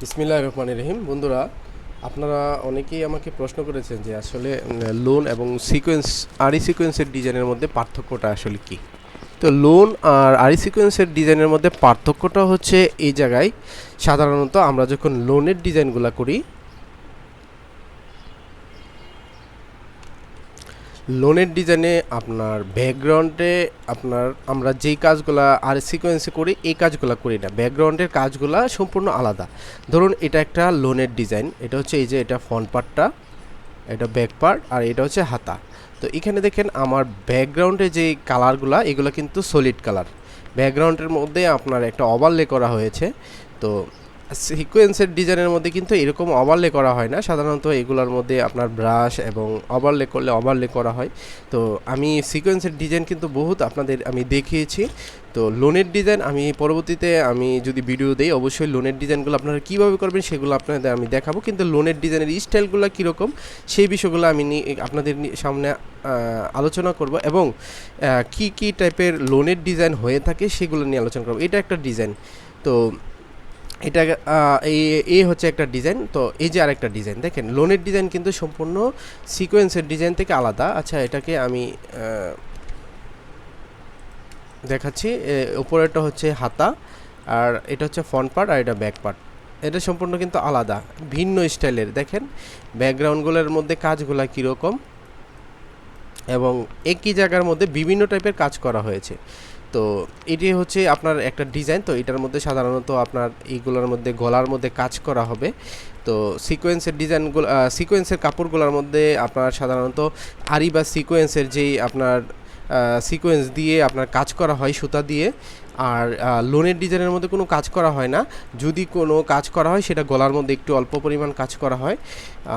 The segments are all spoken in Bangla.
বিসমিল্লাহ রহমান রহিম। বন্ধুরা, আপনারা অনেকেই আমাকে প্রশ্ন করেছেন যে আসলে লোন এবং সিকোয়েন্স আরি সিকোয়েন্সের ডিজাইনের মধ্যে পার্থক্যটা আসলে কি? তো লোন আর আরি সিকোয়েন্সের ডিজাইনের মধ্যে পার্থক্যটা হচ্ছে এই জায়গায় সাধারণত আমরা যখন লোনের ডিজাইনগুলো করি লোনের ডিজাইনে আপনার ব্যাকগ্রাউন্ডে আপনার আমরা যেই কাজগুলা আর সিকোয়েন্সে করি, এই কাজগুলো করি না। ব্যাকগ্রাউন্ডের কাজগুলা সম্পূর্ণ আলাদা। ধরুন, এটা একটা লোনের ডিজাইন এটা হচ্ছে এই যে এটা ফ্রন্ট পার্টটা এটা ব্যাক পার্ট আর এটা হচ্ছে হাতা। তো এখানে দেখেন, আমার ব্যাকগ্রাউন্ডে যে কালারগুলা এগুলো কিন্তু সলিড কালার ব্যাকগ্রাউন্ডের মধ্যে আপনার একটা ওভারলে করা হয়েছে। তো সিকোয়েন্সের ডিজাইনের মধ্যে কিন্তু এরকম ওভারলে করা হয় না। সাধারণত এগুলোর মধ্যে আপনার ব্রাশ এবং ওভারলে করলে ওভারলে করা হয়। তো আমি সিকোয়েন্সের ডিজাইন কিন্তু বহুত আপনাদের আমি দেখিয়েছি। তো লোনের ডিজাইন আমি পরবর্তীতে আমি যদি ভিডিও দেই, অবশ্যই লোনের ডিজাইনগুলো আপনারা কীভাবে করবেন সেগুলো আপনাদের আমি দেখাবো। কিন্তু লোনের ডিজাইনের স্টাইলগুলো কীরকম, সেই বিষয়গুলো আমি আপনাদের সামনে আলোচনা করব এবং কি কি টাইপের লোনের ডিজাইন হয়ে থাকে সেগুলো নিয়ে আলোচনা করব। এটা একটা ডিজাইন তো এটা এই হচ্ছে একটা ডিজাইন। তো এই যে আরেকটা ডিজাইন, দেখেন, লোনের ডিজাইন কিন্তু সম্পূর্ণ সিকোয়েন্সের ডিজাইন থেকে আলাদা। আচ্ছা এটাকে আমি দেখাচ্ছি। উপরেরটা হচ্ছে হাতা, আর এটা হচ্ছে ফ্রন্ট পার্ট আর এটা ব্যাক পার্ট এটা সম্পূর্ণ কিন্তু আলাদা, ভিন্ন স্টাইলের। দেখেন, ব্যাকগ্রাউন্ডগুলোর মধ্যে কাজগুলা কীরকম, এবং একই জায়গার মধ্যে বিভিন্ন টাইপের কাজ করা হয়েছে। তো এটি হচ্ছে আপনার একটা ডিজাইন, তো এটার মধ্যে সাধারণত আপনার এইগুলোর মধ্যে গলার মধ্যে কাজ করা হবে। তো সিকোয়েন্সের ডিজাইনগুলো সিকোয়েন্সের কাপড়গুলোর মধ্যে আপনার সাধারণত আরি বা সিকোয়েন্সের যেই আপনার সিকোয়েন্স দিয়ে আপনার কাজ করা হয় সুতা দিয়ে, আর লোনের ডিজাইনের মধ্যে কোনো কাজ করা হয় না। যদি কোনো কাজ করা হয়, সেটা গলার মধ্যে একটু অল্প পরিমাণ কাজ করা হয়।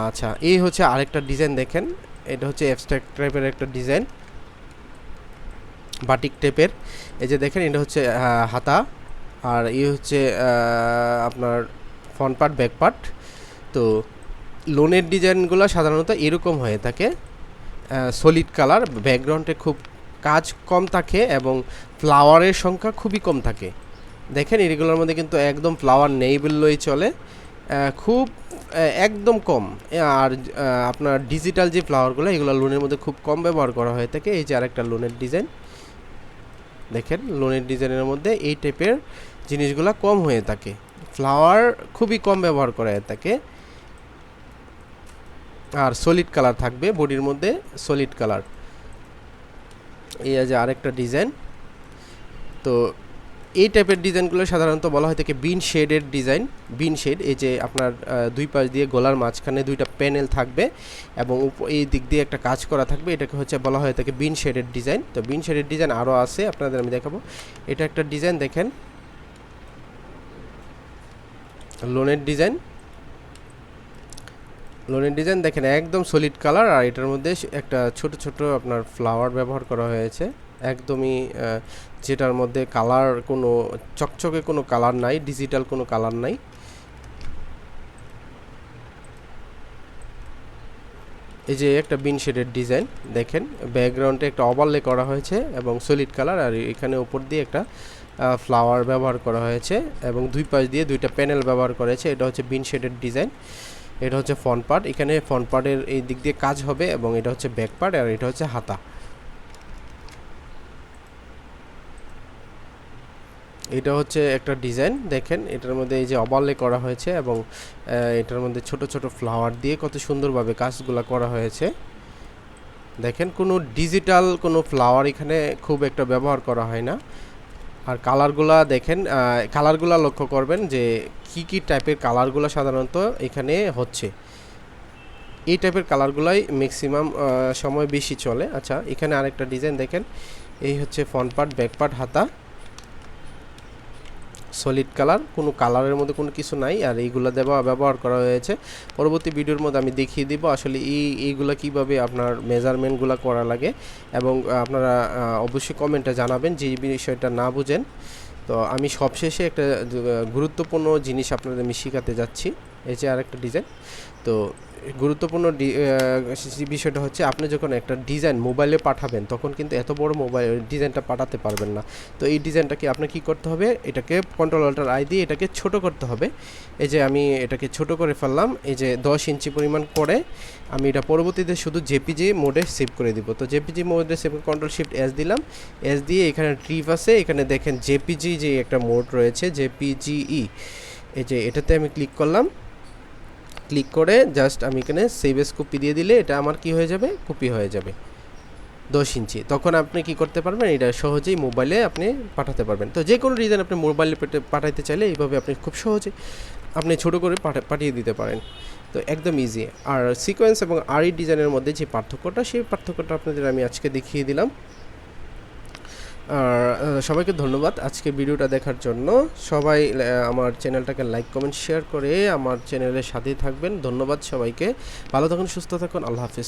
আচ্ছা এই হচ্ছে আরেকটা ডিজাইন দেখেন। এটা হচ্ছে অ্যাবস্ট্রাক্ট টাইপের একটা ডিজাইন বাটিক টেপের এই যে দেখেন, এটা হচ্ছে হাতা। আর এই হচ্ছে আপনার ফ্রন্ট পার্ট ব্যাক পার্ট তো লোনের ডিজাইনগুলো সাধারণত এরকম হয়ে থাকে। সলিড কালার ব্যাকগ্রাউন্ডে খুব কাজ কম থাকে এবং ফ্লাওয়ারের সংখ্যা খুবই কম থাকে। দেখেন, এগুলোর মধ্যে কিন্তু একদম ফ্লাওয়ার নেই বললেই চলে। খুব একদম কম। আর আপনার ডিজিটাল যে ফ্লাওয়ারগুলো এগুলো লোনের মধ্যে খুব কম ব্যবহার করা হয়ে থাকে। এই যে আরেকটা লোনের ডিজাইন। দেখেন, লোনের ডিজাইনের মধ্যে এই টাইপের জিনিসগুলো কম হয়ে থাকে। ফ্লাওয়ার খুবই কম ব্যবহার করা হয়ে থাকে। আর সলিড কালার থাকবে, বডির মধ্যে সলিড কালার। এই আছে আরেকটা ডিজাইন। তো এই টাইপের ডিজাইনগুলো সাধারণত বলা হয় থাকে বিন শেডের ডিজাইন বিন শেড এই যে আপনার দুই পাশ দিয়ে গলার মাঝখানে দুইটা প্যানেল থাকবে এবং এই দিক দিয়ে একটা কাজ করা থাকবে। এটাকে হচ্ছে বলা হয় থাকে বিন শেডের ডিজাইন তো বিন শেডের ডিজাইন আরও আছে, আপনাদের আমি দেখাবো। এটা একটা ডিজাইন দেখেন। লোনের ডিজাইন লোনের ডিজাইন দেখেন, একদম সলিড কালার আর এটার মধ্যে একটা ছোট ছোট আপনার ফ্লাওয়ার ব্যবহার করা হয়েছে। একদমই যেটার মধ্যে কালার কোনো, চকচকে কোনো কালার নাই ডিজিটাল কোনো কালার নাই। এই যে একটা বিন শেডের ডিজাইন দেখেন ব্যাকগ্রাউন্ডে একটা ওভারলে করা হয়েছে এবং সলিড কালার আর এখানে উপর দিয়ে একটা ফ্লাওয়ার ব্যবহার করা হয়েছে এবং দুই পাশ দিয়ে দুইটা প্যানেল ব্যবহার করেছে। এটা হচ্ছে বিন শেডের ডিজাইন এটা হচ্ছে ফ্রন্ট পার্ট এখানে ফ্রন্ট পার্টের এই দিক দিয়ে কাজ হবে এবং এটা হচ্ছে ব্যাক পার্ট আর এটা হচ্ছে হাতা। এটা হচ্ছে একটা ডিজাইন, দেখেন, এটার মধ্যে এই যে ওভারলে করা হয়েছে এবং এটার মধ্যে ছোট ছোট ফ্লাওয়ার দিয়ে কত সুন্দরভাবে কাজগুলো করা হয়েছে। দেখেন, কোনো ডিজিটাল কোনো ফ্লাওয়ার এখানে খুব একটা ব্যবহার করা হয় না। আর কালারগুলা দেখেন কালারগুলা লক্ষ্য করবেন যে কি কি টাইপের কালারগুলো সাধারণত এখানে হচ্ছে। এই টাইপের কালারগুলাই ম্যাক্সিমাম সময় বেশি চলে। আচ্ছা এখানে আরেকটা ডিজাইন দেখেন, এই হচ্ছে ফ্রন্ট পার্ট ব্যাক পার্ট হাতা। সলিড কালার কোনো কালারের মধ্যে কোনো কিছু নাই, আর এইগুলো দেওয়া ব্যবহার করা হয়েছে। পরবর্তী ভিডিওর মধ্যে আমি দেখিয়ে দিব আসলে এই, এইগুলো কীভাবে আপনার মেজারমেন্টগুলো করা লাগে এবং আপনারা অবশ্যই কমেন্টে জানাবেন যে বিষয়টা না বুঝেন। তো আমি সবশেষে একটা গুরুত্বপূর্ণ জিনিস আপনাদের আমি শেখাতে যাচ্ছি। এই যে আরেকটা ডিজাইন তো গুরুত্বপূর্ণ বিষয়টা হচ্ছে আপনি যখন একটা ডিজাইন মোবাইলে পাঠাবেন, তখন কিন্তু এত বড় মোবাইল ডিজাইনটা পাঠাতে পারবেন না। তো এই ডিজাইনটাকে আপনার কি করতে হবে? এটাকে কন্ট্রোল অল্টার আই দিয়ে এটাকে ছোট করতে হবে। এই যে আমি এটাকে ছোট করে ফেললাম, এই যে দশ ইঞ্চি পরিমাণ করে আমি এটা পরবর্তীতে শুধু জেপিজি মোডে সেভ করে দিব। তো জেপিজি মোডে সেভ কন্ট্রোল শিফট এস দিলাম। এস দিয়ে এখানে ট্রিপ আছে, এখানে দেখেন জেপিজি যে একটা মোড রয়েছে জেপিজিই এই যে এটাতে আমি ক্লিক করলাম। ক্লিক করে জাস্ট আমি এখানে সেভ এস কপি দিয়ে দিলে এটা আমার কি হয়ে যাবে? কপি হয়ে যাবে। দশ ইঞ্চি। তখন আপনি কি করতে পারবেন? এটা সহজেই মোবাইলে আপনি পাঠাতে পারবেন। তো যে কোনো ডিজাইন আপনি মোবাইলে পাঠাইতে চাইলে এইভাবে আপনি খুব সহজে আপনি ছোট করে পাঠা- পাঠিয়ে দিতে পারেন। তো একদম ইজি আর সিকোয়েন্স এবং আরই ডিজাইনের মধ্যে যে পার্থক্যটা, সেই পার্থক্যটা আপনাদের আমি আজকে দেখিয়ে দিলাম। সবাইকে ধন্যবাদ আজকে ভিডিওটা দেখার জন্য। সবাই আমার চ্যানেলটাকে লাইক কমেন্ট শেয়ার করে আমার চ্যানেলের সাথেই থাকবেন। ধন্যবাদ সবাইকে। ভালো থাকুন, সুস্থ থাকুন। আল্লাহ হাফিজ।